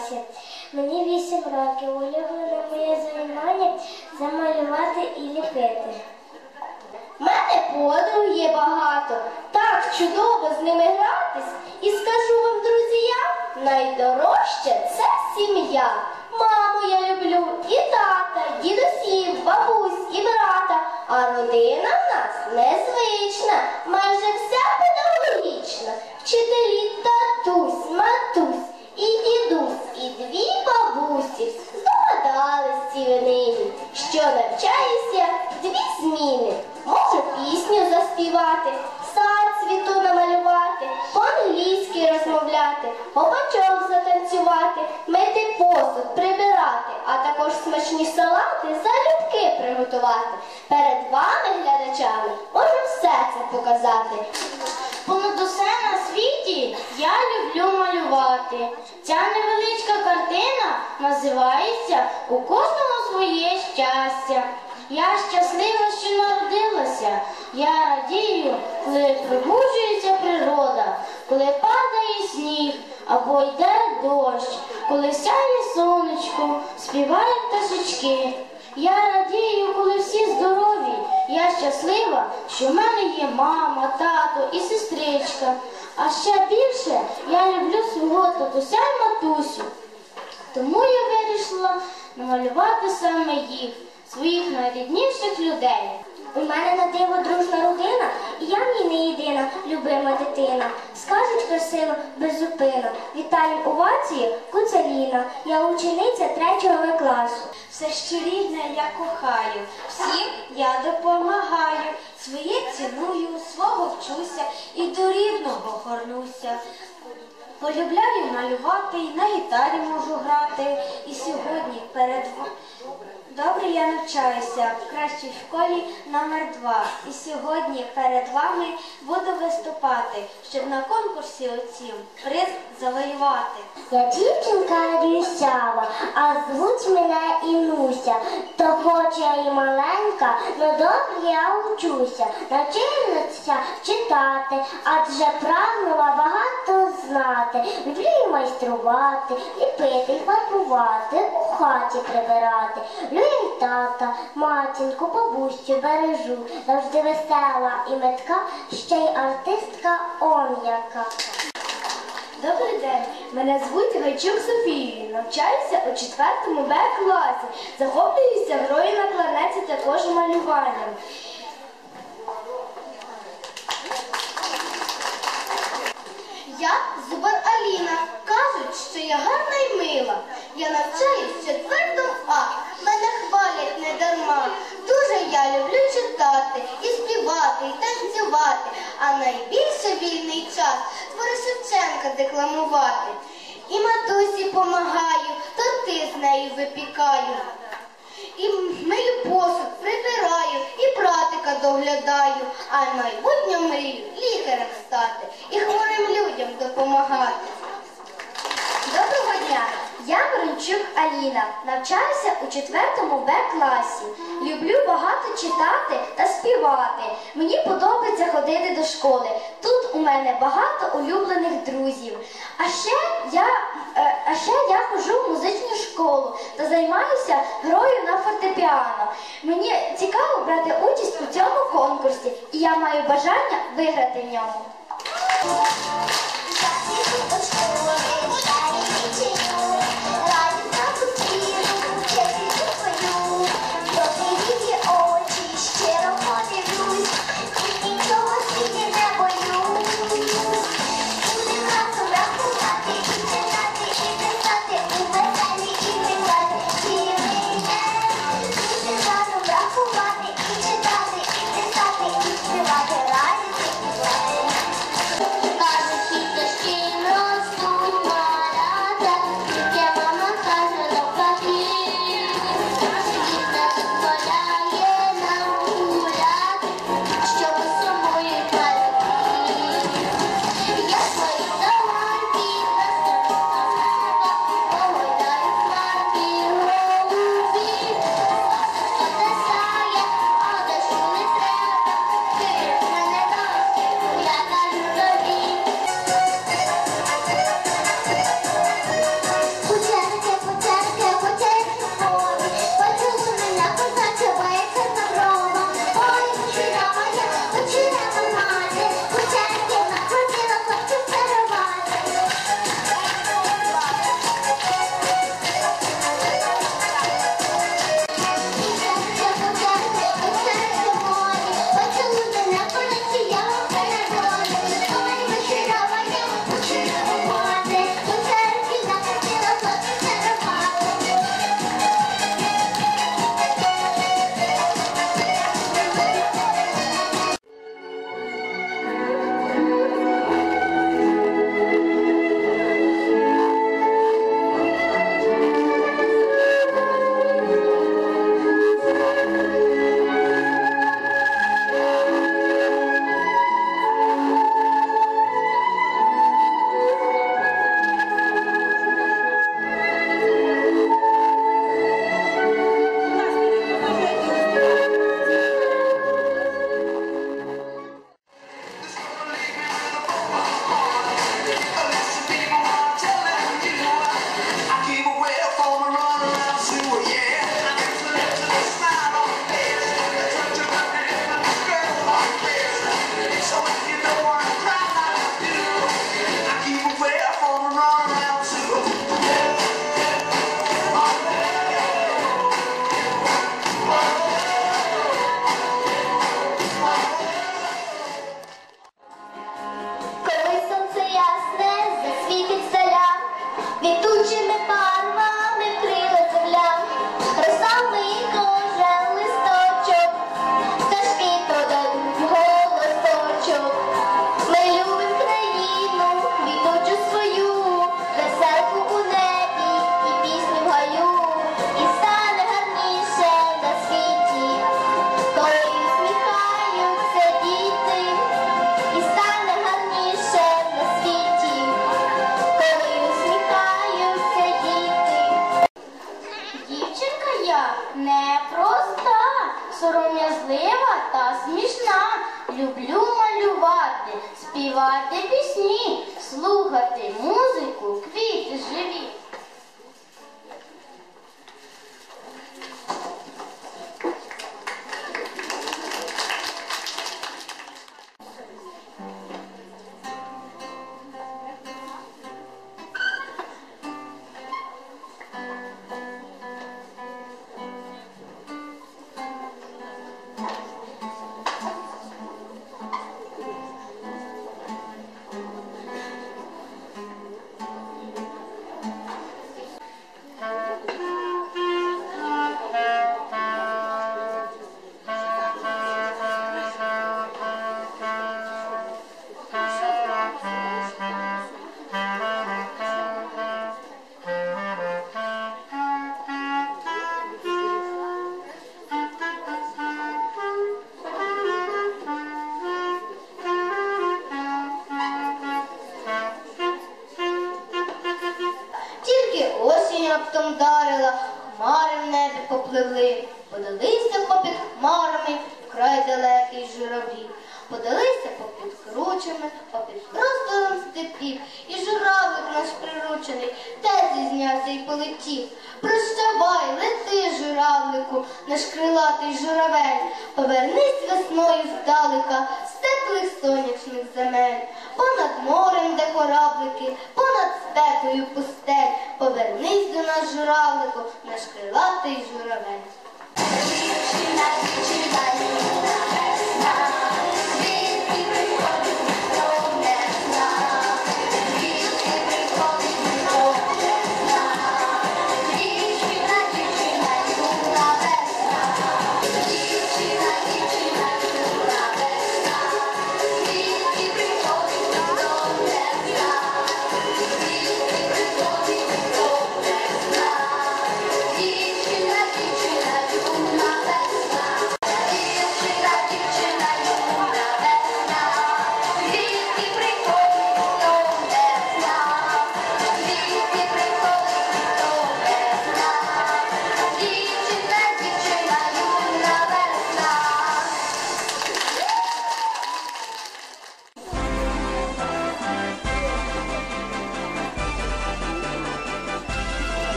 класі. Мені 8 років. Улюблене моє займання замалювати і ліпити. В мене подруг є багато, так чудово з ними гратись. І скажу вам, друзіям, найдорожче це сім'я. Маму я люблю, і тата, дідусів, бабусь, і брата. А родина в нас незвична, майже вся педагогічна. Вчителі що навчаюся дві зміни. Можу пісню заспівати, сад цвіту намалювати, по-англійськи розмовляти, гопачок затанцювати, мити посуд, прибирати, а також смачні салати залюбки приготувати. Перед вами, глядачами, можу все це показати. Понад усе на світі я люблю малювати. Ця невеличка картина називається У кожного своє щастя. Я щаслива, що народилася. Я радію, коли пробуджується природа, коли падає сніг або йде дощ, коли сяє сонечко, співають пташечки. Я радію, коли всі здорові. Я щаслива, що в мене є мама, тато і сестричка. А ще більше я люблю свого татуся і матусю. Тому я вирішила намалювати саме їх, своїх найрідніших людей. У мене на диво дружна родина, і я в не єдина, любима дитина. Скажуть красиво, беззупинно. Вітаю овації, Куцеліна. Я учениця третього класу. Все, що рідне, я кохаю, всім я допомагаю, своє ціную, свого вчуся і до рідного горнуся. Полюбляю малювати, і на гітарі можу грати. І сьогодні перед Добре я навчаюся в кращій школі номер 2 І сьогодні перед вами буду виступати, щоб на конкурсі оцім приз завоювати. Я дівчинка рюсява, а звуть мене Інуся. То хоч я і маленька, но добре я учуся. Навчилася читати, адже прагнула багато знати. Люблю і майструвати, ліпити і фарбувати, у хаті прибирати. Люблю і тата, матінку, бабусю бережу. Завжди весела і метка, ще й артистка он яка. Добрий день, мене звуть Гайчук Софією. Навчаюся у 4 Б класі. Захоплююся грою на кларнеті також малюванням. Я Зубар Аліна. Кажуть, що я гарна і мила. Я навчаюсь в четвертому А. Мене хвалять не дарма. Дуже я люблю читати і співати, і танцювати. А найбільше вільний час твори Шевченка декламувати. І матусі помагаю, торти з нею випікаю. І мию посуд, прибираю, і братика доглядаю, а в мрію лікарем стати і хворим людям допомагати. Ворончук Аліна. Навчаюся у 4 Б класі. Люблю багато читати та співати. Мені подобається ходити до школи. Тут у мене багато улюблених друзів. А ще я, е, а ще я ходжу в музичну школу та займаюся грою на фортепіано. Мені цікаво брати участь у цьому конкурсі, і я маю бажання виграти в ньому. तुझ में पा попливли, подалися попід хмарами вкрай далекий журавлі, подалися попід кручами, попід простором степів, і журавлик наш приручений теж зізнявся й полетів. Прощавай, лети, журавлику, наш крилатий журавель, повернись весною здалека з теплих сонячних земель, морем, де кораблики, понад степою пустель, повернись до нас, журавлику, наш крилатий журавель.